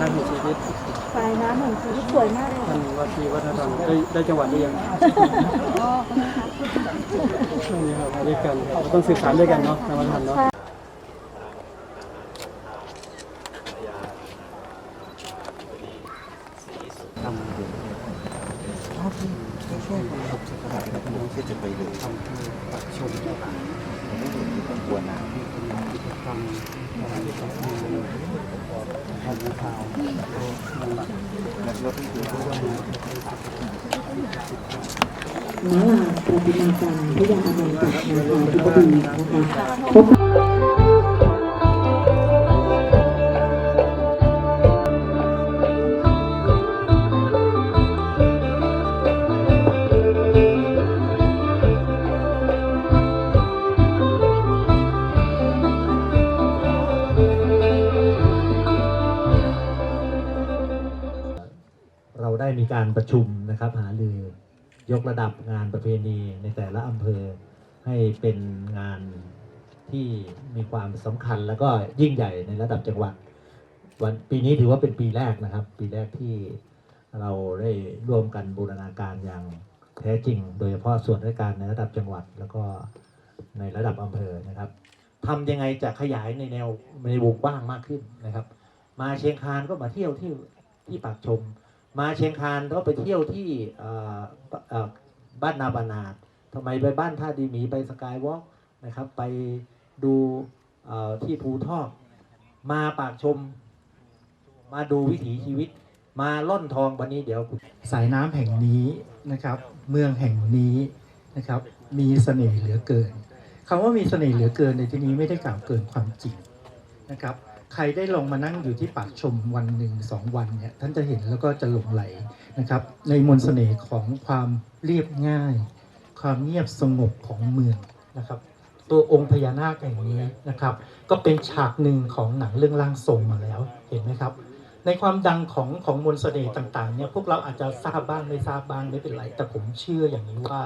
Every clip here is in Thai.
น้ำแห่งชีวิตสายน้ำแห่งชีวิตสวยมากเลยท่านว่าที่วัฒนธรรมได้ได้จังหวัดหรือยังอ๋อนะคะไม่มีครับมาด้วยกันเราต้องสื่อสารด้วยกันเนาะในวัฒนธรรมเนาะที่จะไปเลยทำคือปักชมผมไม่เห็นที่ต้องกลัวน้ทำอะไรก็คือทำข่าวนั่นแหละำแล้วก็ที่คือว่าม้าลาปฏิมากรรพยาอนันตนาคาธิบดีนะคะ เราได้มีการประชุมนะครับ หารือยกระดับงานประเพณีในแต่ละอำเภอให้เป็นงานที่มีความสำคัญแล้วก็ยิ่งใหญ่ในระดับจังหวัดวันปีนี้ถือว่าเป็นปีแรกนะครับ ปีแรกที่เราได้ร่วมกันบูรณาการอย่างแท้จริง โดยเฉพาะส่วนราชการในระดับจังหวัด แล้วก็ในระดับอำเภอนะครับทำยังไงจะขยายในแนวในวงกว้างมากขึ้นนะครับ มาเชียงคานก็มาเที่ยวที่ที่ปากชม มาเชียงคานก็ไปเที่ยวที่บ้านนาบานาดทำไมไปบ้านท่าดีหมีไปสกายวอล์กนะครับ ไปดูที่ภูทอกมาปากชม มาดูวิถีชีวิต มาล่อนทองวันนี้เดี๋ยว สายน้ำแห่งนี้นะครับ เมืองแห่งนี้นะครับ มีเสน่ห์เหลือเกินคำว่ามีเสน่ห์เหลือเกินในที่นี้ไม่ได้กล่าวเกินความจริงนะครับ ใครได้ลงมานั่งอยู่ที่ปากชมวันหนึ่งสองวันเนี่ยท่านจะเห็นแล้วก็จะหลงไหลนะครับ ในมนต์เสน่ห์ของความเรียบง่าย ความเงียบสงบของเมืองนะครับ ตัวองค์พญานาคแห่งนี้นะครับ ก็เป็นฉากหนึ่งของหนังเรื่องร่างทรงมาแล้วเห็นไหมครับ ในความดังของของมนต์เสน่ห์ต่างๆเนี่ยพวกเราอาจจะทราบบ้างไม่ทราบบ้างไม่เป็นไรแต่ผมเชื่ออย่างนี้ว่า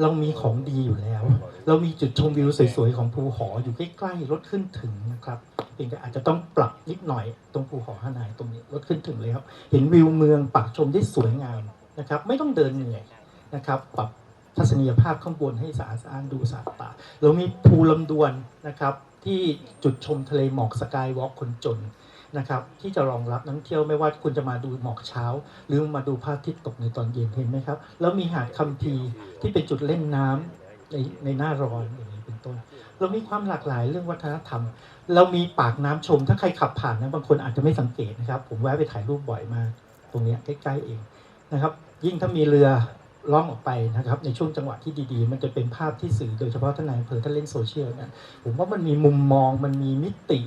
เรามีของดีอยู่แล้ว เรามีจุดชมวิวสวยๆของภูหออยู่ใกล้ๆรถขึ้นถึงนะครับเพียงแต่อาจจะต้องปรับนิดหน่อยตรงภูหอห้านายตรงนี้รถขึ้นถึงเลยครับเห็นวิวเมืองปากชมได้สวยงามนะครับ ไม่ต้องเดินเหนื่อยนะครับ ปรับทัศนียภาพข้างบนให้สะอาดสะอ้านดูสะอาดตาเรามีภูลำดวนนะครับที่จุดชมทะเลหมอกสกายวอล์กคนจน นะครับที่จะรองรับนักท่องเที่ยวไม่ว่าคุณจะมาดูหมอกเช้า หรือมาดูพระอาทิตย์ตกในตอนเย็นเห็นไหมครับ แล้วมีหาดคัมภีร์ที่เป็นจุดเล่นน้ำในในหน้าร้อนอย่างนี้เป็นต้น เรามีความหลากหลายเรื่องวัฒนธรรม เรามีปากน้ำชม ถ้าใครขับผ่านนะบางคนอาจจะไม่สังเกตนะครับ ผมแวะไปถ่ายรูปบ่อยมาก ตรงนี้ใกล้ๆเองนะครับ ยิ่งถ้ามีเรือล่องออกไปนะครับ ในช่วงจังหวะที่ดีๆ มันจะเป็นภาพที่สื่อโดยเฉพาะท่านนายอำเภอท่านเล่นโซเชียลเนี่ยผมว่ามันมีมุมมองมันมีมิติ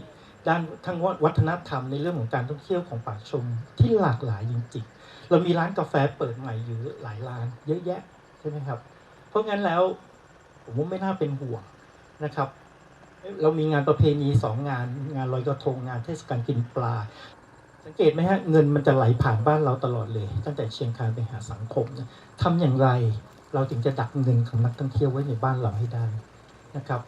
ด้านทั้งวัฒนธรรมในเรื่องของการท่องเที่ยวของป่าชมที่หลากหลายจริงๆเรามีร้านกาแฟเปิดใหม่อยู่หลายร้าน เยอะแยะใช่ไหมครับ เพราะงั้นแล้วผมว่าไม่น่าเป็นห่วงนะครับ เรามีงานประเพณีสองงาน งานลอยกระทงงานเทศกาลกินปลา สังเกตไหมฮะเงินมันจะไหลผ่านบ้านเราตลอดเลย ตั้งแต่เชียงคานไปหาสังคมนะทำอย่างไรเราถึงจะดักเงินของนักท่องเที่ยวไว้ในบ้านเราให้ได้นะครับ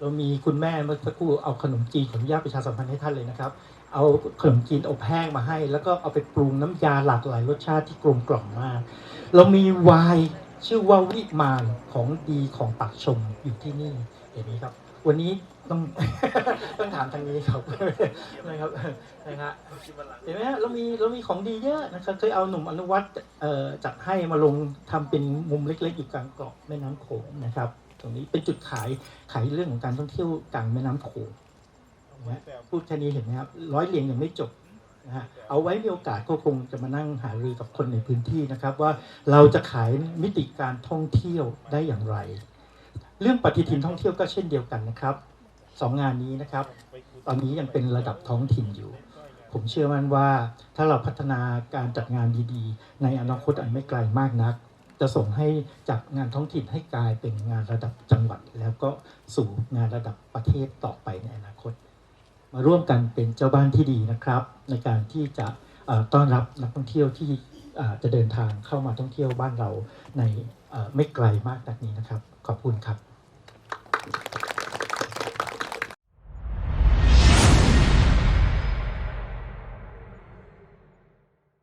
เรามีคุณแม่เมื่อสักครู่เอาขนมจีนขออนุญาตประชาสัมพันธ์ให้ท่านเลยนะครับ เอาขนมจีนอบแห้งมาให้ แล้วก็เอาไปปรุงน้ำยาหลากหลายรสชาติที่กลมกล่อมมาก เรามีไวน์ชื่อว่าวิมานของดีของปากชมอยู่ที่นี่เห็นไหมครับ วันนี้ต้องต้องถามทางนี้ครับนะครับนะครับเห็นไหมฮะเรามีเรามีของดีเยอะนะครับเคยเอาหนุ่มอนุวัฒน์เอ่อจัดให้มาลงทำเป็นมุมเล็ก ๆ อยู่กลางเกาะแม่น้ำโขงนะครับ ตรงนี้เป็นจุดขายขายเรื่องของการท่องเที่ยวกลางแม่น้ำโขงนะพูดแค่นี้เห็นไหมครับร้อยเรียงยังไม่จบนะฮะเอาไว้มีโอกาสก็คงจะมานั่งหารือกับคนในพื้นที่นะครับ ว่าเราจะขายมิติการท่องเที่ยวได้อย่างไร เรื่องปฏิทินท่องเที่ยวก็เช่นเดียวกันนะครับสองงานนี้นะครับ ตอนนี้ยังเป็นระดับท้องถิ่นอยู่ ผมเชื่อมั่นว่าถ้าเราพัฒนาการจัดงานดีๆ ในอนาคตอันไม่ไกลมากนัก จะส่งให้จากงานท้องถิ่นให้กลายเป็นงานระดับจังหวัด แล้วก็สู่งานระดับประเทศต่อไปในอนาคต มาร่วมกันเป็นเจ้าบ้านที่ดีนะครับ ในการที่จะต้อนรับนักท่องเที่ยวที่จะเดินทางเข้ามาท่องเที่ยวบ้านเราในไม่ไกลมากนักนี้นะครับ ขอบคุณครับ